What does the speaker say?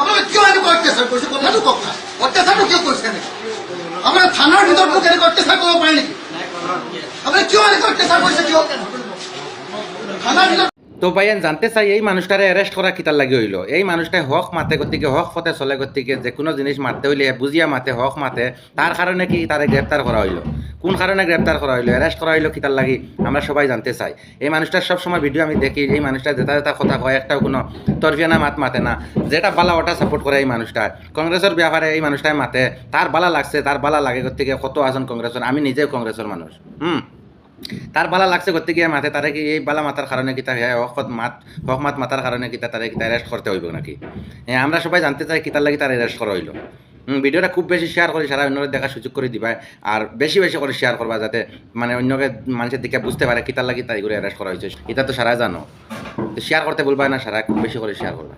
আমরা কেউ এনে অত্যাচার করছে? কথাটা কথা। অত্যাচারও কেউ করছে নাকি আমরা থানার ভিতর ঢুকে এনে অত্যাচার করব পাই নাকি? আমরা কেউ এনে অত্যাচার কেউ? তো ভাইয়ান জানতে চাই, এই মানুষটারে অ্যারেস্ট করা কিতার লাগে হইল? এই মানুষটাই হক মাতে, গতিকে হক পথে চলে, গতিকে যে কোনো জিনিস মারতে হইলে বুঝিয়া মাতে, হক মাতে তার কারণে কি তারে গ্রেপ্তার করা হইল? কোন কারণে গ্রেপ্তার করা হইল? অ্যারেস্ট করা হইল কিতার লাগি আমরা সবাই জানতে চাই। এই মানুষটার সব সময় ভিডিও আমি দেখি, এই মানুষটা যেটা যেটা কথা কয়, একটাও কোনো তরফিয়ানা মাত মাতে না। যেটা বালা ওটা সাপোর্ট করে এই মানুষটা কংগ্রেসের ব্যাপারে এই মানুষটাই মাতে। তার বালা লাগছে তার বালা লাগে, গতিকে কত আছেন কংগ্রেসের আমি নিজেও কংগ্রেসের মানুষ। হুম? তার বালা লাগছে করতে গিয়ে মাথে তারে কি এই বালা মাতার কারণে কিতা হ্যাঁ হকত মাত হক মাত মাতার কারণে কিতা তারে কিতা অ্যারেস্ট করতে হইব নাকি? হ্যাঁ আমরা সবাই জানতে চাই কিতার লাগি তার অ্যারেস্ট করা হইল। ভিডিওটা খুব বেশি শেয়ার করে সারা অন্যকে দেখার সুযোগ করে দিবা আর বেশি বেশি করে শেয়ার করবা যাতে মানে অন্যকে মানুষের দিকে বুঝতে পারে কিতার লাগি তাই করে অ্যারেস্ট করা হয়েছে এটা তো সারা জানো। তো শেয়ার করতে বলবা না, সারা খুব বেশি করে শেয়ার করবা